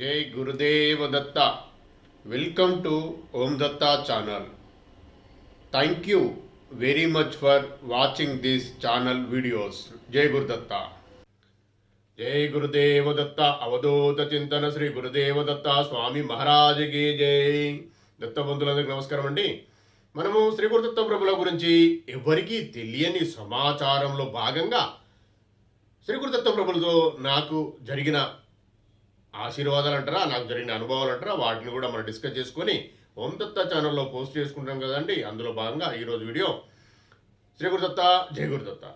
జై Gurudeva Datta. Welcome to Om Datta channel thank you very much for watching this channel videos జై గురుదత్త జై గురుదేవ దత్త అవధూత చింతన శ్రీ గురుదేవ దత్త స్వామి మహారాజుకి జై దత్త బంధువులందరికీ నమస్కారం అండి. మనము శ్రీ గురుదత్త ప్రభుల గురించి ఎవరికీ తెలియని సమాచారంలో భాగంగా శ్రీ గురుదత్త ప్రభులతో నాకు జరిగిన ఆశీర్వాదాలు అంటారా నాకు జరిగిన అనుభవాలు అంటారా వాటిని కూడా మనం డిస్కస్ చేసుకొని ఓం దత్త ఛానల్లో పోస్ట్ చేసుకుంటాం కదండి. అందులో భాగంగా ఈరోజు వీడియో శ్రీ గురుదత్త జయ గురుదత్త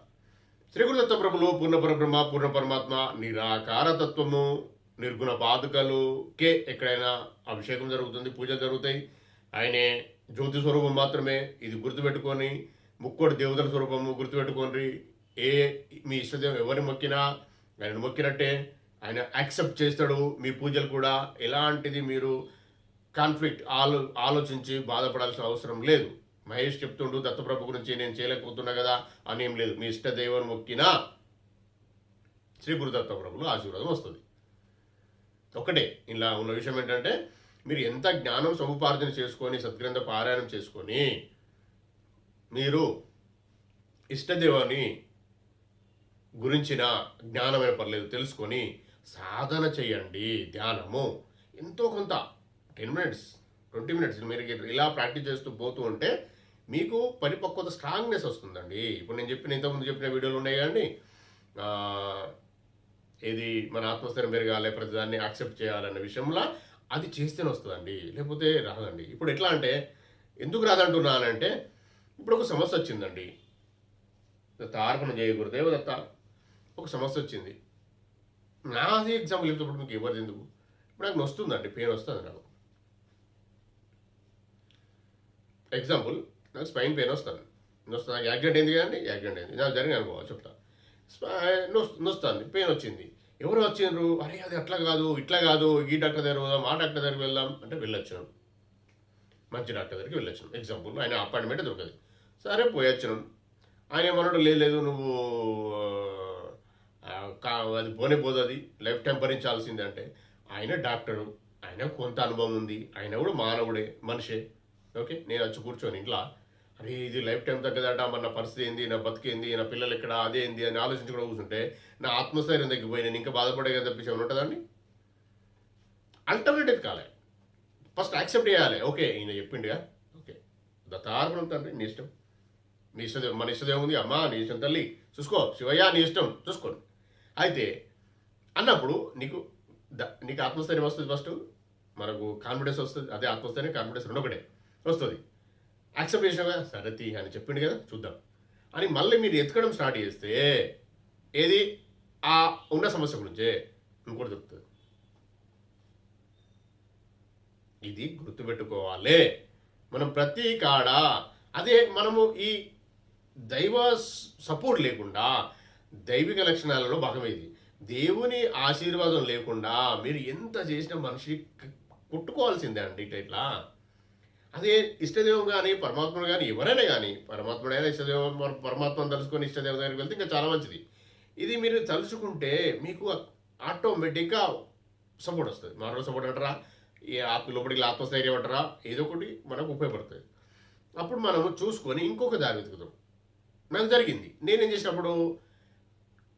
శ్రీ గురుదత్త ప్రభులు పూర్ణ పరబ్రహ్మ పూర్ణ పరమాత్మ నిరాకార తత్వము నిర్గుణ పాదుకలు కే ఎక్కడైనా అభిషేకం జరుగుతుంది పూజలు జరుగుతాయి. ఆయనే జ్యోతి స్వరూపం మాత్రమే. ఇది గుర్తుపెట్టుకొని ముక్కోటి దేవతల స్వరూపము గుర్తుపెట్టుకోండి. ఏ మీ ఇష్టదేవం ఎవరిని మొక్కినా ఆయన మొక్కినట్టే. ఆయన యాక్సెప్ట్ చేస్తాడు మీ పూజలు కూడా ఎలాంటిది మీరు కాన్ఫ్లిక్ట్ ఆలో ఆలోచించి బాధపడాల్సిన అవసరం లేదు. మహేష్ చెప్తుండు దత్తప్రభు గురించి నేను చేయలేకపోతున్నా కదా అని ఏం లేదు. మీ ఇష్ట దైవం మొక్కినా శ్రీ గురు దత్తప్రభులు ఆశీర్వాదం వస్తుంది. ఒకటే ఇలా ఉన్న విషయం ఏంటంటే మీరు ఎంత జ్ఞానం సముపార్జన చేసుకొని సద్గ్రంథ పారాయణం చేసుకొని మీరు ఇష్టదేవాన్ని గురించిన జ్ఞానమైన పర్లేదు తెలుసుకొని సాధన చేయండి ధ్యానము. ఎంతో కొంత టెన్ మినిట్స్ ట్వంటీ మినిట్స్ మీరు ఇలా ప్రాక్టీస్ చేస్తూ పోతూ ఉంటే మీకు పరిపక్వత స్ట్రాంగ్నెస్ వస్తుందండి. ఇప్పుడు నేను చెప్పిన ఇంతకుముందు చెప్పిన వీడియోలు ఉన్నాయి కానీ ఏది మన ఆత్మస్థైర్యం పెరగాలి ప్రతిదాన్ని యాక్సెప్ట్ చేయాలన్న విషయంలో అది చేస్తేనే వస్తుందండి. లేకపోతే రాదండి. ఇప్పుడు ఎట్లా అంటే ఎందుకు రాదంటున్నానంటే ఇప్పుడు ఒక సమస్య వచ్చిందండి. దత్త ఆర్పణ చేయ దత్త ఒక సమస్య వచ్చింది. నాది ఎగ్జాంపుల్ చెప్తే మీకు ఎవరిది ఎందుకు? ఇప్పుడు నాకు వస్తుందండి పెయిన్ వస్తుంది నాకు. ఎగ్జాంపుల్ నాకు స్పైన్ పెయిన్ వస్తుంది. నొస్తుంది నాకు యాక్సిడెంట్ అయింది కదండి యాక్సిడెంట్ అయింది. నాకు జరిగిన అనుభవం చెప్తా. నొస్తుంది పెయిన్ వచ్చింది. ఎవరు వచ్చిండ్రు? అరే అది అట్లా కాదు ఇట్లా కాదు ఈ డాక్టర్ దగ్గర పోదాం ఆ డాక్టర్ దగ్గరికి వెళ్దాం అంటే వెళ్ళొచ్చాను. మంచి డాక్టర్ దగ్గరికి వెళ్ళొచ్చాను. ఎగ్జాంపుల్ ఆయన అపాయింట్మెంట్ దొరకదు. సరే పోయొచ్చాను ఆయన ఏమన్నాడు లేదు లేదు నువ్వు అది పోనే పోదు అది లైఫ్ టైం భరించాల్సిందే అంటే ఆయన డాక్టరు ఆయన కొంత అనుభవం ఉంది ఆయన కూడా మానవుడే మనిషే. ఓకే? నేను వచ్చి కూర్చొని ఇంట్లో అరే ఇది లైఫ్ టైం తగ్గదట మన పరిస్థితి ఏంది నా బతికేంది నా పిల్లలు ఎక్కడ అదే ఏంది అని ఆలోచించి కూర్చుంటే నా ఆత్మస్థైర్యం తగ్గిపోయి నేను ఇంకా బాధపడే కదా తప్పించి ఉంటుందండి అల్టర్నేటివ్ కాలే. ఫస్ట్ యాక్సెప్ట్ చేయాలి. ఓకే ఈయన చెప్పిండుగా. ఓకే. దత్తార్పణం తండ్రి నీ ఇష్టం. నీ ఇష్టదేవం మన ఇష్టదేవం ఉంది అమ్మా నీ ఇష్టం తల్లి. చూసుకో శివయ్య నీ ఇష్టం. చూసుకోండి అయితే అన్నప్పుడు నీకు నీకు ఆత్మస్థైర్యం వస్తుంది ఫస్ట్. మనకు కాన్ఫిడెన్స్ వస్తుంది. అదే ఆత్మస్థైర్యం కాన్ఫిడెన్స్ రెండు ఒకటే వస్తుంది. యాక్సెప్ట్ చేసినా కదా? సరే తీ అని చెప్పిండు కదా? చూద్దాం. అని మళ్ళీ మీరు ఎత్తుకడం స్టార్ట్ చేస్తే ఏది? ఆ ఉన్న సమస్య గురించే ఇంకోటి దొరుకుతుంది. ఇది గుర్తుపెట్టుకోవాలి. మనం ప్రతి కాడ అదే మనము ఈ దైవ సపోర్ట్ లేకుండా దైవిక లక్షణాలలో భాగం ఇది దేవుని ఆశీర్వాదం లేకుండా మీరు ఎంత చేసిన మనిషి కొట్టుకోవాల్సిందే అండి ఇట్లా ఇట్లా. అదే ఇష్టదేవం కానీ పరమాత్ముడు కానీ ఎవరైనా కానీ పరమాత్ముడైనా ఇష్టదేవం పరమాత్మను తలుచుకొని ఇష్టదేవం దగ్గరికి వెళ్తే ఇంకా చాలా మంచిది. ఇది మీరు తలుచుకుంటే మీకు ఆటోమేటిక్గా సపోర్ట్ వస్తుంది. మానవ సపోర్ట్ అంటారా? ఈ ఆత్మ లోపలికి ఆత్మస్థైర్యం అంటారా? ఏదో ఒకటి మనకు ఉపయోగపడుతుంది. అప్పుడు మనము చూసుకొని ఇంకొక దారి వెతుకుతాం నాకు జరిగింది. నేనేం చేసినప్పుడు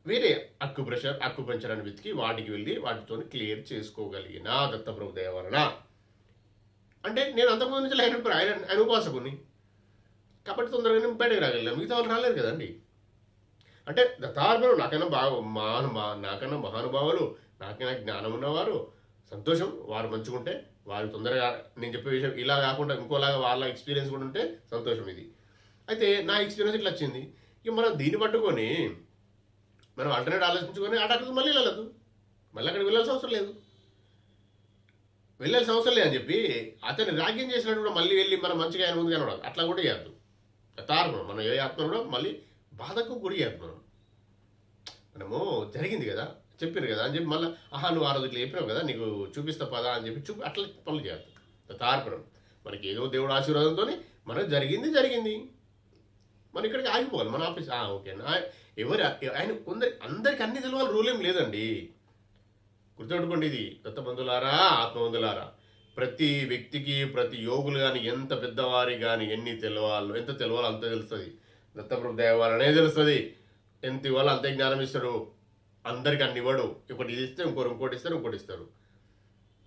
వేరే అక్కు ప్రెషర్ అక్కు పంచర్ అని వెతికి వాటికి వెళ్ళి వాటితో క్లియర్ చేసుకోగలిగిన దత్తప్రభు దయ అంటే నేను అంతకుముందు నుంచి ఆయన ఆయన ఆయన ఉపాసకుని కాబట్టి తొందరగా నేను బయటకు రాగలిగాను. మిగతా వాళ్ళు రాలేరు కదండి. అంటే దత్తార్పణం నాకన్నా బాగా మహాను మా నాకన్నా మహానుభావులు నాకైనా జ్ఞానం ఉన్నవారు సంతోషం వారు మంచుకుంటే వారు తొందరగా నేను చెప్పే విషయం ఇలా కాకుండా ఇంకోలాగా వాళ్ళ ఎక్స్పీరియన్స్ కూడా ఉంటే సంతోషం ఇది. అయితే నా ఎక్స్పీరియన్స్ ఇట్లా వచ్చింది. ఇక మనం దీన్ని పట్టుకొని మనం ఆల్టర్నేట్ ఆలోచించుకొని ఆ మళ్ళీ వెళ్ళదు. మళ్ళీ అక్కడికి వెళ్ళాల్సిన అవసరం లేదు. వెళ్ళాల్సిన అవసరం లేదని చెప్పి అతన్ని రాగ్యం చేసినట్టు కూడా మళ్ళీ వెళ్ళి మనం మంచిగా ఆయన ముందు కనబడాలి అట్లా కూడా చేయద్దు. తారపం మనం ఏ ఆత్మ కూడా మళ్ళీ బాధకు గురి చేయద్దు మనం. మనము జరిగింది కదా చెప్పారు కదా అని చెప్పి మళ్ళీ ఆహా నువ్వు ఆ రోజు ఇట్లా చెప్పినావు కదా నీకు చూపిస్తా పదా అని చెప్పి చూపి అట్లా పనులు చేయద్దు. తార్పణం మనకి ఏదో దేవుడు ఆశీర్వాదంతో మనకు జరిగింది జరిగింది. మనం ఇక్కడికి ఆగిపోవాలి మన ఆఫీస్. ఆ, ఓకే. ఎవరు ఆయన కొందరి అందరికి అన్ని తెలవాలి రూల్ ఏం లేదండి. గుర్తుపెట్టుకోండి ఇది. దత్తబంధులారా ఆత్మబంధులారా ప్రతి వ్యక్తికి ప్రతి యోగులు కానీ ఎంత పెద్దవారి కానీ ఎన్ని తెలవాలో ఎంత తెలవాలో అంత తెలుస్తుంది. దత్తప్రభు దేవాలనే తెలుస్తుంది. ఎంత ఇవ్వాలో అంతే జ్ఞానం ఇస్తాడు. అందరికి అన్ని ఇవ్వడు. ఒకటి ఇది ఇస్తే ఇంకోటి ఇంకోటి ఇస్తారు ఇంకోటి ఇస్తారు.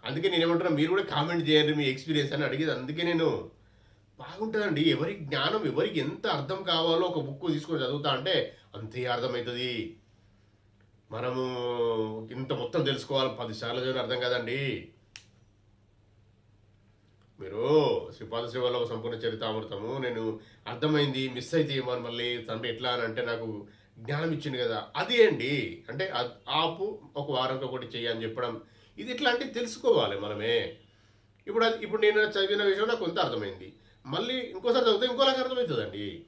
అందుకే నేను ఏమంటున్నా మీరు కూడా కామెంట్ చేయండి మీ ఎక్స్పీరియన్స్ అని అడిగేది. అందుకే నేను బాగుంటుందండి. ఎవరి జ్ఞానం ఎవరికి ఎంత అర్థం కావాలో ఒక బుక్ తీసుకొని చదువుతా అంటే అంతే అర్థమవుతుంది మనము ఇంత మొత్తం తెలుసుకోవాలి. పది సార్లు చదివిన అర్థం కాదండి. మీరు శ్రీపాద శ్రీవల్లభ సంపూర్ణ చరితామృతము. నేను అర్థమైంది మిస్ అయితే ఏమని మళ్ళీ తండ్రి ఎట్లా అని అంటే నాకు జ్ఞానం ఇచ్చింది కదా. అది అండి అంటే ఆపు ఒక వారంకి ఒకటి చెయ్యి అని చెప్పడం. ఇది ఎట్లా అంటే తెలుసుకోవాలి మనమే. ఇప్పుడు అది ఇప్పుడు నేను చదివిన విషయం నాకు కొంత అర్థమైంది. మళ్ళీ ఇంకోసారి చదివితే ఇంకోలాగా అర్థమవుతుందండి.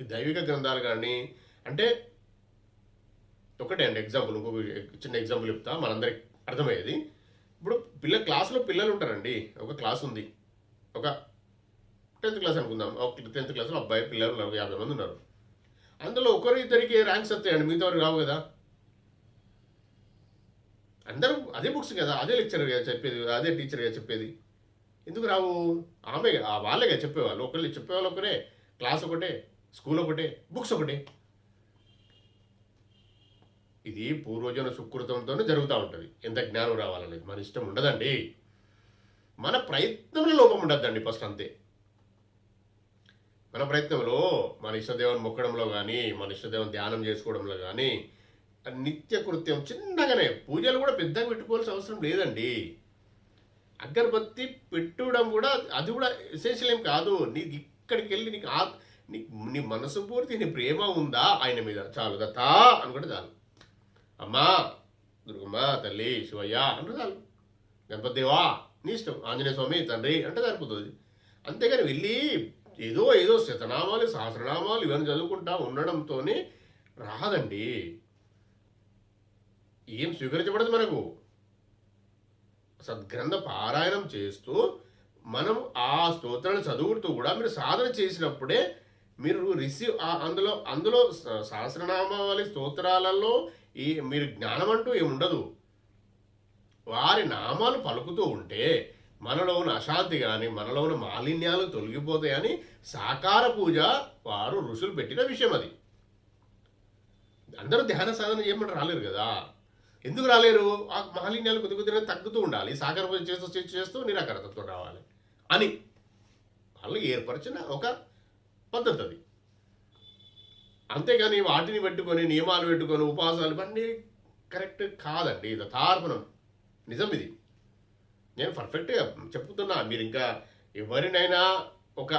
ఈ దైవిక గ్రంథాలు కానీ అంటే ఒకటే అండి ఎగ్జాంపుల్ ఇంకొక చిన్న ఎగ్జాంపుల్ చెప్తా మనందరికి అర్థమయ్యేది. ఇప్పుడు పిల్ల క్లాస్లో పిల్లలు ఉంటారండి. ఒక క్లాస్ ఉంది. ఒక టెన్త్ క్లాస్ అనుకుందాం. ఒక టెన్త్ క్లాస్లో అబ్బాయి పిల్లలు ఉన్నారు యాభై మంది ఉన్నారు. అందులో ఒకరు ఇద్దరికి ర్యాంక్స్ వస్తాయండి. మిగతా వారికి రావు కదా. అందరూ అదే బుక్స్ కదా. అదే లెక్చర్ కదా చెప్పేది అదే టీచర్ కదా చెప్పేది. ఎందుకు రావు? ఆమె ఆ వాళ్ళే చెప్పేవాళ్ళు ఒకళ్ళు చెప్పేవాళ్ళు ఒకరే క్లాస్ ఒకటే స్కూల్ ఒకటే బుక్స్ ఒకటే. ఇది పూర్వజన సుకృతంతోనే జరుగుతూ ఉంటుంది. ఎంత జ్ఞానం రావాలనేది మన ఇష్టం ఉండదండి. మన ప్రయత్నంలో లోపం ఉండద్దండి ఫస్ట్ అంతే. మన ప్రయత్నంలో మన ఇష్టదేవుని మొక్కడంలో కానీ మన ఇష్టదేవుని ధ్యానం చేసుకోవడంలో కానీ నిత్య కృత్యం చిన్నగానే పూజలు కూడా పెద్దగా పెట్టుకోవాల్సిన అవసరం లేదండి. అగరబత్తి పెట్టడం కూడా అది కూడా ఎసెన్షియల్ ఏం కాదు. నీకు ఇక్కడికి వెళ్ళి నీకు ఆ నీ నీ మనసు పూర్తి నీ ప్రేమ ఉందా? ఆయన మీద చాలు దత్త అనుకుంటే చాలు. అమ్మా దుర్గమ్మ తల్లి శివయ్య అంటే చాలు. గణపతి దేవా నీ ఇష్టం. ఆంజనేయ స్వామి తండ్రి అంటే సరిపోతుంది. అంతేగాని వెళ్ళి ఏదో ఏదో శతనామాలు సహస్రనామాలు ఇవన్నీ చదువుకుంటా ఉండడంతోనే రాదండి. ఏం స్వీకరించబడదు మనకు. సద్గ్రంథ పారాయణం చేస్తూ మనం ఆ స్తోత్రాన్ని చదువుతూ కూడా మీరు సాధన చేసినప్పుడే మీరు రిసీవ్ అందులో అందులో స- సహస్రనామావళి స్తోత్రాలలో ఈ మీరు జ్ఞానం అంటూ ఏముండదు వారి నామాలు పలుకుతూ ఉంటే మనలో ఉన్న అశాంతి కానీ మనలో ఉన్న మాలిన్యాలు తొలగిపోతాయని సాకార పూజ వారు ఋషులు పెట్టిన విషయం అది. అందరూ ధ్యాన సాధన చేయమంటారు రాలేరు కదా. ఎందుకు రాలేరు? ఆ మాలిన్యాలు కొద్ది కొద్దిగా తగ్గుతూ ఉండాలి. సాకార చేస్తూ చేస్తూ నిరాకరతతో రావాలి అని. వాళ్ళు ఏర్పరిచిన ఒక పద్ధతి అది. అంతేగాని వాటిని పెట్టుకొని నియమాలు పెట్టుకొని ఉపవాసాలు ఇవన్నీ కరెక్ట్ కాదండి. ఇది తార్పణం నిజం ఇది. నేను పర్ఫెక్ట్గా చెప్తున్నా మీరు ఇంకా ఎవరినైనా ఒక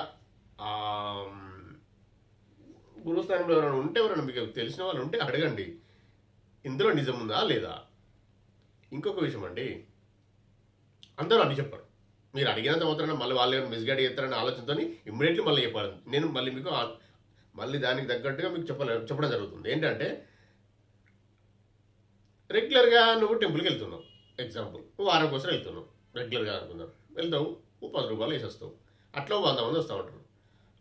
గురుస్థానంలో ఎవరైనా ఉంటే ఎవరైనా మీకు తెలిసిన వాళ్ళు ఉంటే అడగండి. ఇందులో నిజం ఉందా లేదా? ఇంకొక విషయం అండి. అందరూ అని చెప్పారు. మీరు అడిగినంత మాత్రాన మళ్ళీ వాళ్ళు మిస్గైడ్ చేస్తారని ఆలోచనతో ఇమ్మీడియట్లీ మళ్ళీ చెప్పాలి నేను మళ్ళీ మీకు మళ్ళీ దానికి తగ్గట్టుగా మీకు చెప్పలే చెప్పడం జరుగుతుంది. ఏంటంటే రెగ్యులర్గా నువ్వు టెంపుల్కి వెళ్తున్నావు. ఎగ్జాంపుల్ నువ్వు వారం కోసం వెళ్తున్నావు. రెగ్యులర్గా అనుకుందాం. వెళ్తావు పది రూపాయలు వేసేస్తావు. అట్లా వంద మంది వస్తూ ఉంటారు.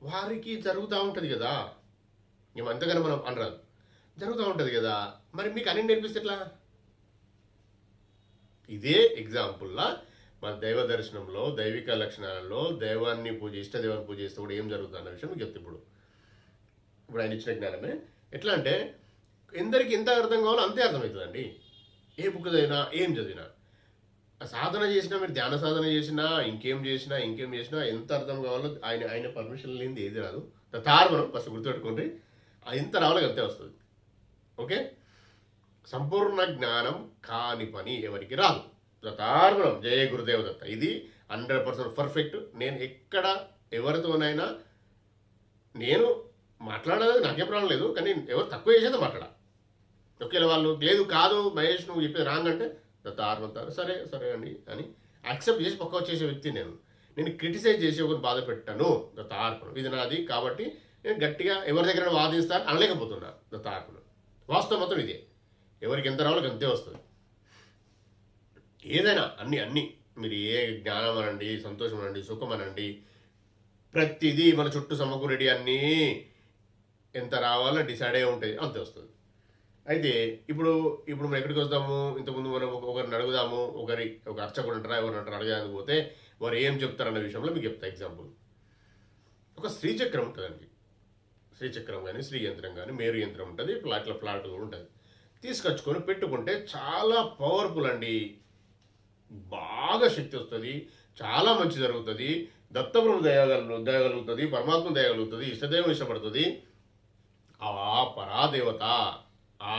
వారికి జరుగుతూ ఉంటుంది కదా. మేము అంతగానో మనం అనరాదు. జరుగుతూ ఉంటుంది కదా. మరి మీకు అన్ని నేర్పిస్తే ఎట్లా? ఇదే ఎగ్జాంపుల్లా మన దైవ దర్శనంలో దైవిక లక్షణాలలో దైవాన్ని పూజ ఇష్ట దైవాన్ని పూజ చేస్తే కూడా ఏం జరుగుతుంది అన్న విషయం మీకు చెప్తే ఇప్పుడు. ఇప్పుడు ఆయన ఇచ్చిన జ్ఞానమే. ఎట్లా అంటే ఎందరికి ఎంత అర్థం కావాలో అంతే అర్థమవుతుందండి. ఏ బుక్ చదివినా ఏం చదివినా. ఆ సాధన చేసినా మీరు ధ్యాన సాధన చేసినా ఇంకేం చేసినా ఇంకేం చేసినా ఎంత అర్థం కావాలో ఆయన ఆయన పర్మిషన్ లేనిది ఏది రాదు. తార్మనం ఫస్ట్ గుర్తుపెట్టుకోండి. అది ఎంత రావాలో అంతే వస్తుంది. ఓకే? సంపూర్ణ జ్ఞానం కాని పని ఎవరికి రాదు. దత్తార్పణం జయ గురుదేవ దత్త ఇది హండ్రెడ్ పర్సెంట్ పర్ఫెక్ట్. నేను ఎక్కడ ఎవరితోనైనా నేను మాట్లాడేది నాకే ప్రాబ్లం లేదు కానీ ఎవరు తక్కువ చేసేది మాట్లాడ ఒకవేళ వాళ్ళు లేదు కాదు మహేష్ నువ్వు చెప్పేది రాంగ్ అంటే దత్తార్పణ సరే సరే అండి అని యాక్సెప్ట్ చేసి పక్క వచ్చేసే వ్యక్తి నేను. నేను క్రిటిసైజ్ చేసి ఒకరిని బాధ పెట్టాను. దత్తార్పణం ఇది నాది కాబట్టి నేను గట్టిగా ఎవరి దగ్గర వాదిస్తాను అనలేకపోతున్నాను దత్తార్పణం వాస్తవం మాత్రం ఇదే. ఎవరికి ఎంత రావాలో అంతే వస్తుంది. ఏదైనా అన్ని అన్ని. మీరు ఏ జ్ఞానం అనండి సంతోషం అనండి సుఖం అనండి ప్రతిదీ మన చుట్టూ సమకూరెడి అన్నీ ఎంత రావాలో డిసైడ్ అయి ఉంటుంది అంతే వస్తుంది. అయితే ఇప్పుడు ఇప్పుడు మనం ఎక్కడికి వస్తాము? ఇంతకుముందు మనం ఒకరిని అడుగుదాము ఒకరి ఒక అర్చకుడు అంటారా ఎవరిని అంటారా అడగడానికి పోతే వారు ఏం చెప్తారన్న విషయంలో మీకు చెప్తా ఎగ్జాంపుల్. ఒక శ్రీచక్రం ఉంటుందండి. శ్రీచక్రం కానీ శ్రీ యంత్రం కానీ మేరు యంత్రం ఉంటుంది ఫ్లాట్ల ఫ్లాట్ కూడా ఉంటుంది. తీసుకొచ్చుకొని పెట్టుకుంటే చాలా పవర్ఫుల్ అండి. బాగా శక్తి వస్తుంది చాలా మంచి జరుగుతుంది దత్తప్రభు దయగలు దయగలుగుతుంది పరమాత్మ దయగలుగుతుంది ఇష్టదైవం ఇష్టపడుతుంది. ఆ పరాదేవత ఆ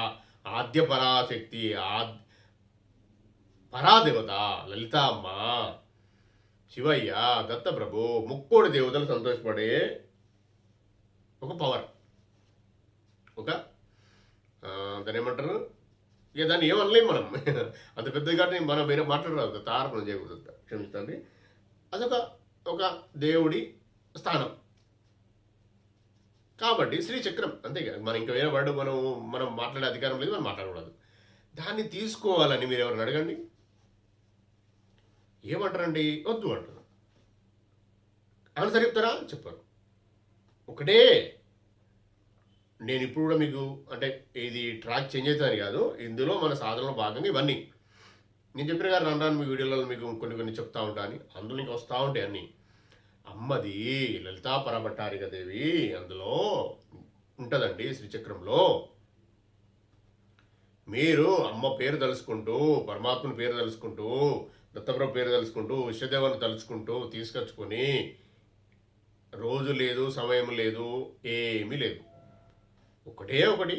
ఆద్య పరాశక్తి ఆ పరాదేవత లలితామ్మ శివయ్య దత్తప్రభు ముక్కోడి దేవతలు సంతోషపడే ఒక పవర్ ఒక దాని దాన్ని ఏమంటారు ఇక దాన్ని ఏమనలేము మనం. అంత పెద్దగా మనం వేరే మాట్లాడరాదు తారపణం చేయకూడదు క్షమించండి. అదొక ఒక దేవుడి స్థానం. కాబట్టి శ్రీచక్రం చక్రం అంతేగా మనం ఇంకా వేరే వర్డ్ మనం మనం మాట్లాడే అధికారం లేదు మనం మాట్లాడకూడదు. దాన్ని తీసుకోవాలని మీరు ఎవరిని అడగండి? ఏమంటారండి? వద్దు అంటారు. ఆన్సర్ చెప్తారా? చెప్పారు. ఒకటే నేను ఇప్పుడు కూడా మీకు అంటే ఇది ట్రాక్ చేంజ్ అవుతుంది కాదు ఇందులో మన సాధనలో భాగంగా ఇవన్నీ. నేను చెప్పిన గారు రాను రాను మీ వీడియోలలో మీకు కొన్ని కొన్ని చెప్తా ఉంటాను అందులో ఇంకా వస్తూ ఉంటాయి అన్నీ. అమ్మది లలితా పరభట్టారిక దేవి అందులో ఉంటుందండి శ్రీచక్రంలో. మీరు అమ్మ పేరు తలుచుకుంటూ పరమాత్మని పేరు తలుచుకుంటూ దత్తప్రభు పేరు తలుచుకుంటూ విశ్వదేవాన్ని తలుచుకుంటూ తీసుకొచ్చుకొని రోజు లేదు సమయం లేదు ఏమీ లేదు. ఒకటే ఒకటి.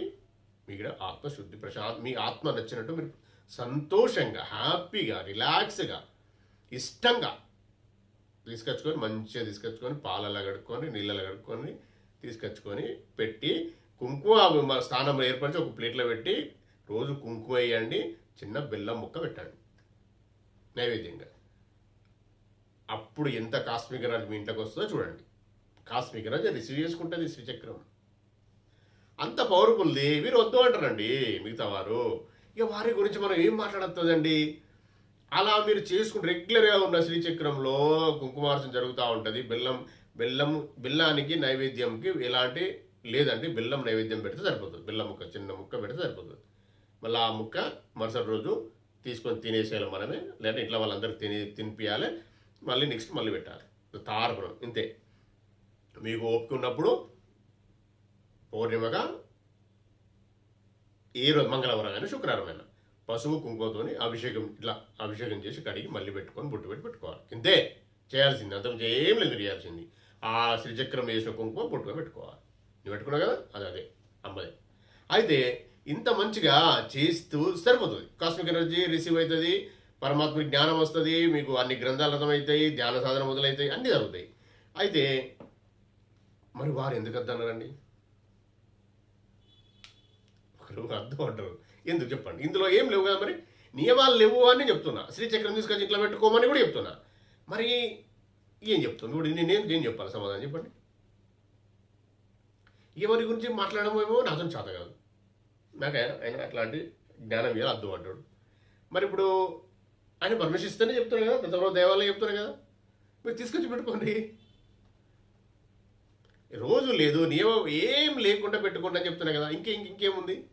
మీకు ఆత్మశుద్ధి ప్రశాంత్ మీ ఆత్మ నచ్చినట్టు మీరు సంతోషంగా హ్యాపీగా రిలాక్స్గా ఇష్టంగా తీసుకొచ్చుకొని మంచిగా తీసుకొచ్చుకొని పాలలో కడుక్కొని నీళ్ళలో కడుక్కొని తీసుకొచ్చుకొని పెట్టి కుంకుమ స్థానంలో ఏర్పరిచి ఒక ప్లేట్లో పెట్టి రోజు కుంకుమ వేయండి చిన్న బెల్లం ముక్క పెట్టండి. నైవేద్యంగా. అప్పుడు ఎంత కాస్మిక రాజు మీ ఇంట్లోకి వస్తుందో చూడండి. కాస్మిక రాజు రిసీవ్ చేసుకుంటుంది శ్రీచక్రం. అంత పవర్ఫుల్ది మీరు వద్దు అంటారండి మిగతా వారు. ఇక వారి గురించి మనం ఏం మాట్లాడుతుందండి అలా మీరు చేసుకుంటే రెగ్యులర్గా ఉన్న శ్రీచక్రంలో కుంకుమార్చన జరుగుతూ ఉంటుంది. బెల్లం బెల్లం బెల్లానికి నైవేద్యంకి ఎలాంటి లేదండి బెల్లం నైవేద్యం పెడితే సరిపోతుంది. బెల్లం ముక్క చిన్న ముక్క పెడితే సరిపోతుంది. మళ్ళీ ఆ ముక్క మరుసటి రోజు తీసుకొని తినేసేయాలి మనమే. లేదంటే ఇంట్లో వాళ్ళందరికీ తిని తినిపించాలి మళ్ళీ నెక్స్ట్ మళ్ళీ పెట్టాలి. తారపురం ఇంతే. మీకు ఓపిక ఉన్నప్పుడు పౌర్ణిమగా ఏ రోజు మంగళవారం అయినా శుక్రవారం అయినా పశువు కుంకుమతోని అభిషేకం ఇట్లా అభిషేకం చేసి కడిగి మళ్ళీ పెట్టుకొని బొట్టు పెట్టి పెట్టుకోవాలి. ఇంతే. చేయాల్సింది. అంత ఏం లేదు చేయాల్సింది. ఆ శ్రీచక్రం వేసిన కుంకుమ బొట్టుగా పెట్టుకోవాలి. నువ్వు పెట్టుకున్నావు కదా? అది అదే. అమ్మదే. అయితే ఇంత మంచిగా చేస్తూ సరిపోతుంది. కాస్మిక్ ఎనర్జీ రిసీవ్ అవుతుంది. పరమాత్మ జ్ఞానం వస్తుంది. మీకు అన్ని గ్రంథాలు అర్థమవుతాయి. ధ్యాన సాధన మొదలవుతాయి. అన్నీ జరుగుతాయి. అయితే మరి వారు ఎందుకు వద్దన్నారండి? ఒకరు అర్థం అంటారు. ఎందుకు చెప్పండి? ఇందులో ఏం లేవు కదా మరి? నియమాలు లేవు అని చెప్తున్నా. శ్రీచక్రం తీసుకొచ్చి ఇంట్లో పెట్టుకోమని కూడా చెప్తున్నా. మరి ఏం చెప్తుంది? ఇప్పుడు నేనేం ఏం చెప్పాలి? సమాధానం చెప్పండి. ఎవరి గురించి మాట్లాడమేమో నాతో చేత కాదు. నాకు ఆయన అట్లాంటి జ్ఞానం ఇవ్వాలి అర్థం అంటాడు. మరి ఇప్పుడు ఆయన పర్మిషన్ ఇస్తేనే చెప్తున్నాడు కదా పెద్ద దేవాలయం చెప్తున్నారు కదా. మీరు తీసుకొచ్చి పెట్టుకోండి. రోజు లేదు నియమం ఏం లేకుండా పెట్టుకోండి అని చెప్తున్నా కదా. ఇంకే ఇంక- ఇంకేముంది?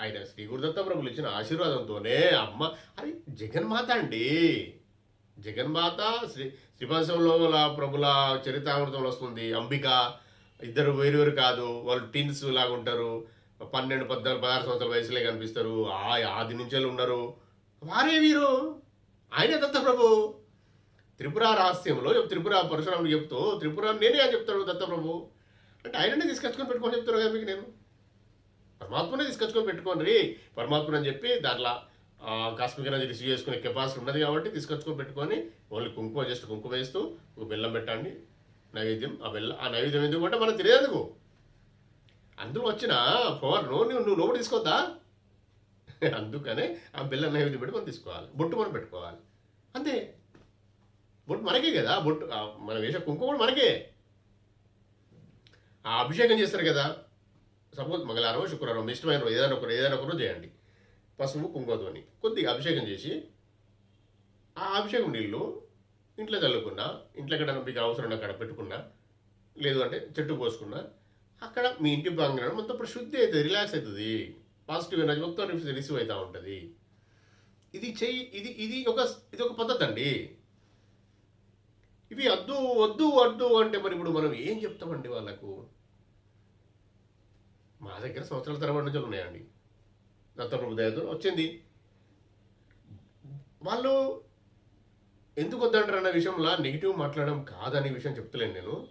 ఆయన శ్రీ గురుదత్త ప్రభులు ఇచ్చిన ఆశీర్వాదంతోనే అమ్మ అది జగన్మాత అండి. జగన్మాత శ్రీ శ్రీపాశంలో ప్రభుల చరితామృతంలో వస్తుంది. అంబిక ఇద్దరు వేరు వేరు కాదు వాళ్ళు టీన్స్ లాగా ఉంటారు. పన్నెండు పద్నాలుగు పదహారు సంవత్సరాల వయసులే కనిపిస్తారు. ఆ ఆది నుంచే ఉన్నారు. వారే వీరు? ఆయనే దత్త ప్రభు. త్రిపుర రహస్యంలో త్రిపుర పరశురాముడు చెప్తూ త్రిపుర నేనే అని చెప్తాడు దత్తప్రభు అంటే ఆయననే తీసుకొచ్చుకొని పెట్టుకొని చెప్తారు కదా మీకు నేను? పరమాత్మనే తీసుకొచ్చుకొని పెట్టుకోండి. పరమాత్మని అని చెప్పి దాంట్లో ఆ, కాస్మిక్ ఎనర్జీ రిసీవ్ చేసుకునే కెపాసిటీ ఉన్నది కాబట్టి తీసుకొచ్చుకొని పెట్టుకొని ఓన్లీ కుంకుమ జస్ట్ కుంకుమ వేస్తూ ఒక బెల్లం పెట్టండి. నైవేద్యం ఆ బెల్లం ఆ నైవేద్యం ఎందుకు అంటే మనం తెలియదు అందులో వచ్చిన పవర్ నువ్వు నువ్వు లోపల తీసుకోద్దా? అందుకనే ఆ బెల్లం నైవేద్యం పెట్టి మనం తీసుకోవాలి. బొట్టు మనం పెట్టుకోవాలి. అంతే. బొట్టు మనకే కదా. బొట్టు మనం వేసే కుంకుమ కూడా మనకే. ఆ అభిషేకం చేస్తారు కదా. సపోజ్ మంగళవారం శుక్రవారం మీ ఇష్టమైన ఏదైనా ఒకరు ఏదైనా ఒకరు చేయండి. పసుపు కుంకుమతోని కొద్దిగా అభిషేకం చేసి ఆ అభిషేకం నీళ్ళు ఇంట్లో చల్లుకున్నా ఇంట్లో ఎక్కడ మీకు అవసరం అక్కడ పెట్టుకున్నా లేదు అంటే చెట్టు పోసుకున్నా అక్కడ మీ ఇంటి ప్రాంగణం మొత్తం ఇప్పుడు శుద్ధి అవుతుంది రిలాక్స్ అవుతుంది. పాజిటివ్ ఎనర్జీ మొత్తం రిసీవ్ రిసీవ్ అవుతూ ఉంటుంది. ఇది చెయ్యి ఇది ఇది ఒక ఇది ఒక పద్ధతి అండి. ఇవి వద్దు వద్దు వద్దు అంటే మరి ఇప్పుడు మనం ఏం చెప్తామండి వాళ్ళకు? మా దగ్గర సంవత్సరాల తరబడి నుంచి ఉన్నాయండి. దత్తప్రభు దయతో వచ్చింది. వాళ్ళు ఎందుకు వద్దంటారు అన్న విషయంలో నెగిటివ్ మాట్లాడడం కాదనే విషయం చెప్తలేను నేను.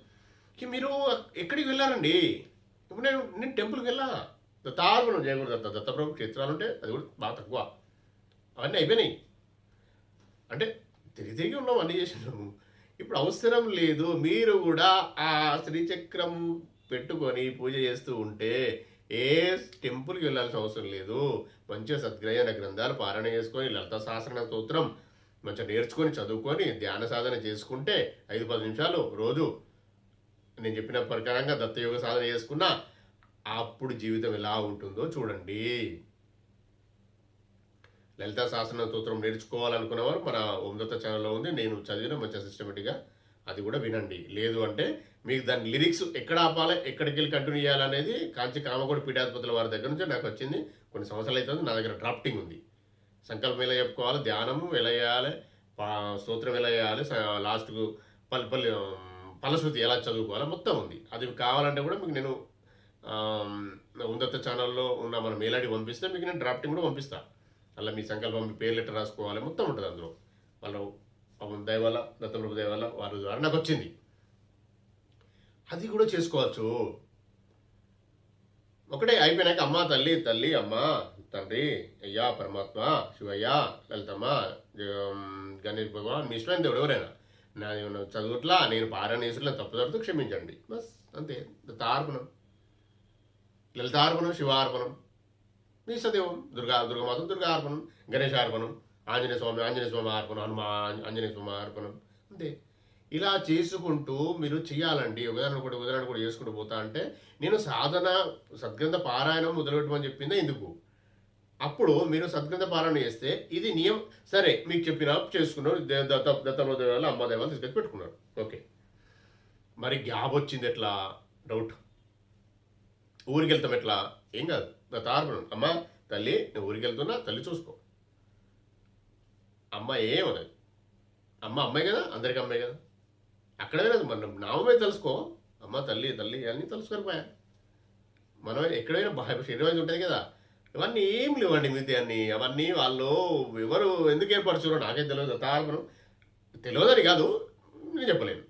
కి మీరు ఎక్కడికి వెళ్ళారండి ఇప్పుడు నేను నేను టెంపుల్కి వెళ్ళా. దత్తార్పణం చేయకూడదు దత్త దత్తప్రభు క్షేత్రాలు ఉంటే అది కూడా బాగా తక్కువ. అవన్నీ అయిపోయినాయి. అంటే తిరిగి తిరిగి ఉన్నాం అన్ని చేసినాము ఇప్పుడు అవసరం లేదు. మీరు కూడా ఆ శ్రీచక్రం పెట్టుకొని పూజ చేస్తూ ఉంటే ఏ టెంపుల్కి వెళ్ళాల్సిన అవసరం లేదు. మంచిగా సద్గ్రహణ గ్రంథాలు పారాయణ చేసుకొని లలిత సహస్రణ స్తోత్రం మంచిగా నేర్చుకొని చదువుకొని ధ్యాన సాధన చేసుకుంటే ఐదు పది నిమిషాలు రోజు నేను చెప్పిన ప్రకారంగా దత్తయోగ సాధన చేసుకున్నా అప్పుడు జీవితం ఎలా ఉంటుందో చూడండి. లలిత శాసన స్తోత్రం నేర్చుకోవాలనుకున్నవారు మన ఓందత్త ఛానల్లో ఉంది. నేను చదివిన మంచిగా సిస్టమేటిక్గా అది కూడా వినండి. లేదు అంటే మీకు దాని లిరిక్స్ ఎక్కడ ఆపాలి ఎక్కడికి వెళ్ళి కంటిన్యూ చేయాలనేది కాంచి కామకోడి పీఠాధిపతుల వారి దగ్గర నుంచి నాకు వచ్చింది. కొన్ని సంవత్సరాలు అవుతుంది నా దగ్గర డ్రాఫ్టింగ్ ఉంది. సంకల్పం ఎలా చెప్పుకోవాలి? ధ్యానము ఎలా చేయాలి? పా- స్తోత్రం ఎలా చేయాలి? లాస్ట్కు పల్ పల్ ఫలశ్రుతి ఎలా చదువుకోవాలి? మొత్తం ఉంది. అది కావాలంటే కూడా మీకు నేను ఉందత్త ఛానల్లో ఉన్న మన మేలాడి పంపిస్తే మీకు నేను డ్రాఫ్టింగ్ కూడా పంపిస్తాను అలా మీ సంకల్పం మీ పేరు లెటర్ రాసుకోవాలి. మొత్తం ఉంటుంది అందులో. వాళ్ళు పాపం దయవల్ల దత్తప్రభు దయవల్ల వారి ద్వారా నాకు వచ్చింది అది కూడా చేసుకోవచ్చు. ఒకటే అయిపోయినాక అమ్మ తల్లి తల్లి అమ్మ తండ్రి అయ్యా పరమాత్మ శివయ్య లలితమ్మ గణేష్ భగవాన్ మీ ఇష్టమైన దేవుడు ఎవరైనా. నా నేను చదువుట్లా నేను పారాయణ తప్పు జరుగుతూ క్షమించండి. బస్ అంతే. దత్తార్పణం. లలితార్పణం శివార్పణం. మీ సదేవం దుర్గా దుర్గమాతం దుర్గా అర్పణం గణేష్ అర్పణం ఆంజనేయ స్వామి ఆంజనేయ స్వామి అర్పణం హనుమా ఆంజనేయ స్వామి అర్పణం అంతే. ఇలా చేసుకుంటూ మీరు చేయాలండి ఉదాహరణ కూడా ఉదాహరణ కూడా చేసుకుంటూ పోతా అంటే నేను సాధన సద్గ్రంథ పారాయణం మొదలుపెట్టమని చెప్పిందే ఎందుకు? అప్పుడు మీరు సద్గ్రంథ పారాయణ చేస్తే ఇది నియం సరే మీకు చెప్పిన చేసుకున్నారు దత్త దత్తమ్మ దేవాలు అమ్మ దేవాలు తీసుకొచ్చి పెట్టుకున్నారు. ఓకే. మరి గ్యాప్ వచ్చింది ఎట్లా? డౌట్. ఊరికి వెళ్తాం ఎట్లా? ఏం కాదు. దత్తార్పణం. అమ్మ తల్లి నేను ఊరికి వెళ్తున్నా తల్లి చూసుకో. అమ్మాయి ఏమన్నది అమ్మ అమ్మాయి కదా? అందరికి అమ్మాయి కదా? అక్కడే లేదు మనం నామే తెలుసుకో. అమ్మ తల్లి తల్లి అన్నీ తెలుసుకొని పోయా మనం ఎక్కడైనా బాగా శరీరం ఉంటుంది కదా. ఇవన్నీ ఏం లేవండి మిగతా అన్ని. అవన్నీ వాళ్ళు ఎవరు ఎందుకు ఏర్పరచురో నాకేం తెలియదు తార్పణం తెలియదని కాదు. నేను చెప్పలేను.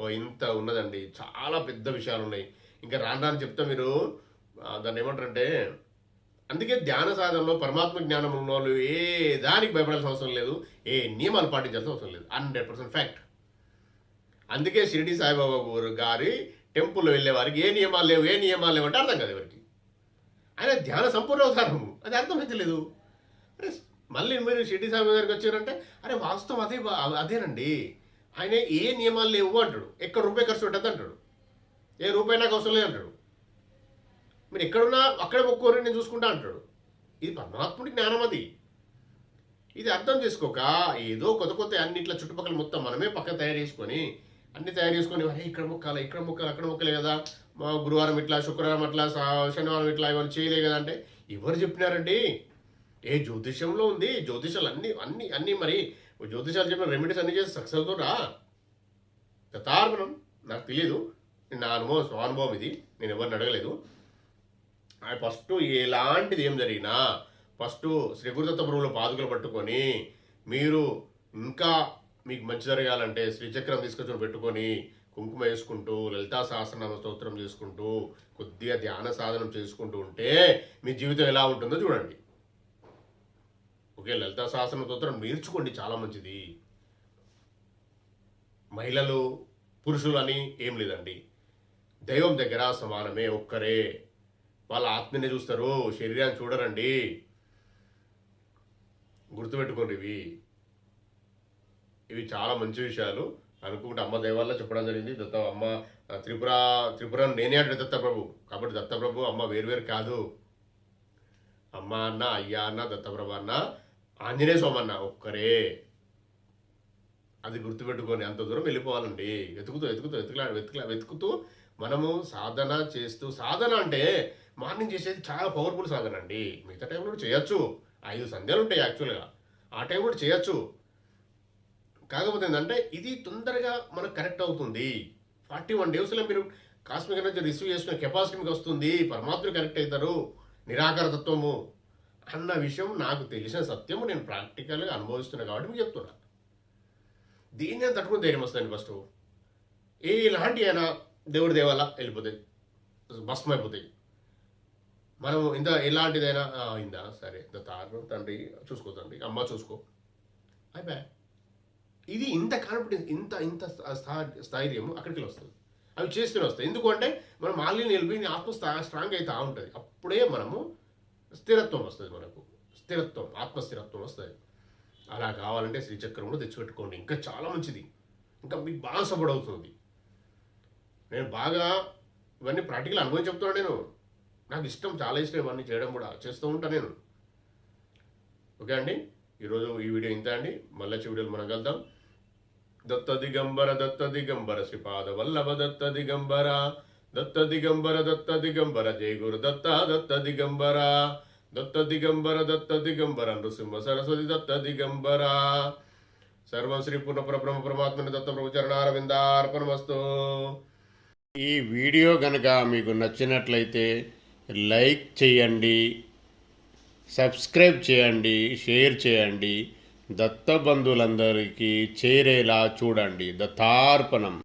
ఓ ఇంత ఉన్నదండి. చాలా పెద్ద విషయాలు ఉన్నాయి ఇంకా రాను రాను చెప్తే మీరు. దాన్ని ఏమంటారంటే అందుకే ధ్యాన సాధనలో పరమాత్మ జ్ఞానం ఉన్న వాళ్ళు ఏ దానికి భయపడాల్సిన అవసరం లేదు ఏ నియమాలు పాటించాల్సిన అవసరం లేదు. Hundred percent fact. అందుకే షిరిడి సాయిబాబా గారు గారి టెంపుల్లో వెళ్ళే వారికి ఏ నియమాలు లేవు ఏ నియమాలు లేవు అంటే అర్థం కాదు ఎవరికి. ఆయన ధ్యాన సంపూర్ణ అవతారము. అది అర్థమవుతలేదు అరే మళ్ళీ మీరు షిరిడి సాయిబాబా గారికి వచ్చారంటే అరే వాస్తవం అదే అదేనండి. ఆయన ఏ నియమాలు లేవు అంటాడు. ఎక్కడ రూపాయి ఖర్చు పెట్టద్దు అంటాడు. ఏ రూపాయి నాకు అవసరం లేదు అంటాడు. మీరు ఎక్కడున్నా అక్కడ మొక్కోరు నేను చూసుకుంటా అంటాడు. ఇది పరమాత్ముడి జ్ఞానం అది. ఇది అర్థం చేసుకోక ఏదో కొత్త కొత్త అన్ని ఇట్లా చుట్టుపక్కల మొత్తం మనమే పక్క తయారు చేసుకొని అన్ని తయారు చేసుకొని అరే ఇక్కడ మొక్కాలి ఇక్కడ మొక్కాలి అక్కడ మొక్కలే కదా. మా గురువారం ఇట్లా శుక్రవారం అట్లా శనివారం ఇట్లా ఇవన్నీ చేయలే కదా అంటే ఎవరు చెప్పినారండి? ఏ జ్యోతిష్యంలో ఉంది. జ్యోతిషాలు అన్ని అన్ని అన్ని మరి జ్యోతిషాలు చెప్పిన రెమెడీస్ అన్ని చేసి సక్సెస్ అవుతుందా గతార్పణం నాకు తెలియదు నా అనుభవం స్వానుభవం ఇది. నేను ఎవరిని అడగలేదు. ఫస్ట్ ఎలాంటిది ఏం జరిగినా ఫస్ట్ శ్రీ గురుదత్త ప్రభువుల పాదుకలు పట్టుకొని మీరు ఇంకా మీకు మంచి జరగాలంటే శ్రీచక్రం తీసుకొచ్చి పెట్టుకొని కుంకుమ వేసుకుంటూ లలితా సహస్రనామ స్తోత్రం చేసుకుంటూ కొద్దిగా ధ్యాన సాధనం చేసుకుంటూ ఉంటే మీ జీవితం ఎలా ఉంటుందో చూడండి. ఓకే లలితా సహస్రనామ స్తోత్రం నేర్చుకోండి చాలా మంచిది. మహిళలు పురుషులు అని ఏం లేదండి. దైవం దగ్గర సమానమే ఒక్కరే. వాళ్ళ ఆత్మని చూస్తారు. శరీరాన్ని చూడరండి. గుర్తుపెట్టుకోండి ఇవి. ఇవి చాలా మంచి విషయాలు. అనుకుంటే అమ్మ దైవాల్లో చెప్పడం జరిగింది. దత్త అమ్మ త్రిపుర త్రిపుర నేనే అంటే దత్తప్రభు కాబట్టి దత్తప్రభు అమ్మ వేరువేరు కాదు. అమ్మ అన్న అయ్యా అన్న దత్తప్రభు అన్న ఆంజనేయ స్వామి అన్న ఒక్కరే. అది గుర్తుపెట్టుకొని అంత దూరం వెళ్ళిపోవాలండి. వెతుకుతూ వెతుకుతూ వెతుకులా వెతుకులా వెతుకుతూ మనము సాధన చేస్తూ సాధన అంటే మార్నింగ్ చేసేది చాలా పవర్ఫుల్ సాధన అండి. మిగతా టైంలో కూడా చేయొచ్చు. ఐదు సంధ్యాలు ఉంటాయి యాక్చువల్గా ఆ టైం కూడా చేయొచ్చు. కాకపోతే ఏంటంటే ఇది తొందరగా మనకు కరెక్ట్ అవుతుంది. ఫార్టీ వన్ డేస్లో మీరు కాస్మిక్ ఎనర్జీ రిసీవ్ చేసుకునే కెపాసిటీ మీకు వస్తుంది. పరమాత్మ కరెక్ట్ అవుతారు. నిరాకారతత్వము అన్న విషయం నాకు తెలిసిన సత్యము. నేను ప్రాక్టికల్గా అనుభవిస్తున్నా కాబట్టి మీకు చెప్తున్నా. దీన్ని నేను తట్టుకుని ధైర్యం వస్తుంది ఫస్ట్ ఏ ఇలాంటి అయినా దేవుడి దేవాల వెళ్ళిపోతాయి. భస్మం మనం ఇంత ఎలాంటిదైనా అయిందా? సరే ఇంత తారు తండ్రి చూసుకో తండ్రి అమ్మ చూసుకో. అయిపోయా? ఇది ఇంత కాన్ఫిడెన్స్ ఇంత ఇంత స్థైర్యం అక్కడికి వస్తుంది. అవి చేస్తూనే వస్తాయి. ఎందుకంటే మనం మాలిని నిలిపి ఆత్మ స్ట్రాంగ్ అవుతా ఉంటుంది. అప్పుడే మనము స్థిరత్వం వస్తుంది మనకు. స్థిరత్వం ఆత్మస్థిరత్వం వస్తుంది. అలా కావాలంటే శ్రీచక్రం కూడా తెచ్చిపెట్టుకోండి. ఇంకా చాలా మంచిది. ఇంకా మీకు బాగా సపోర్ట్ అవుతుంది. నేను బాగా ఇవన్నీ ప్రాక్టికల్ అనుభవం చెప్తున్నాను నేను. నాకు ఇష్టం చాలా ఇష్టం ఇవన్నీ చేయడం కూడా చేస్తూ ఉంటాను నేను. ఓకే అండి? ఈరోజు ఈ వీడియో ఇంత అండి. మళ్ళీ వీడియోలు మనం కలుద్దాం. దత్త దిగంబర దత్త దిగంబర శ్రీపాద వల్లభ దత్త దిగంబర దత్త దిగంబర దత్త దిగంబర జయ గురు దత్త దత్త దిగంబర దత్త దిగంబర దత్త దిగంబర నృసింహ సరస్వతి దత్త దిగంబర సర్వం శ్రీ పూర్ణ పరమాత్మని దత్త ప్రభు చరణారవిందార్పణమస్తు ఈ వీడియో కనుక మీకు నచ్చినట్లయితే లైక్ చేయండి సబ్స్క్రైబ్ చేయండి షేర్ చేయండి. దత్తబంధువులందరికీ చేరేలా చూడండి. దత్తార్పణం.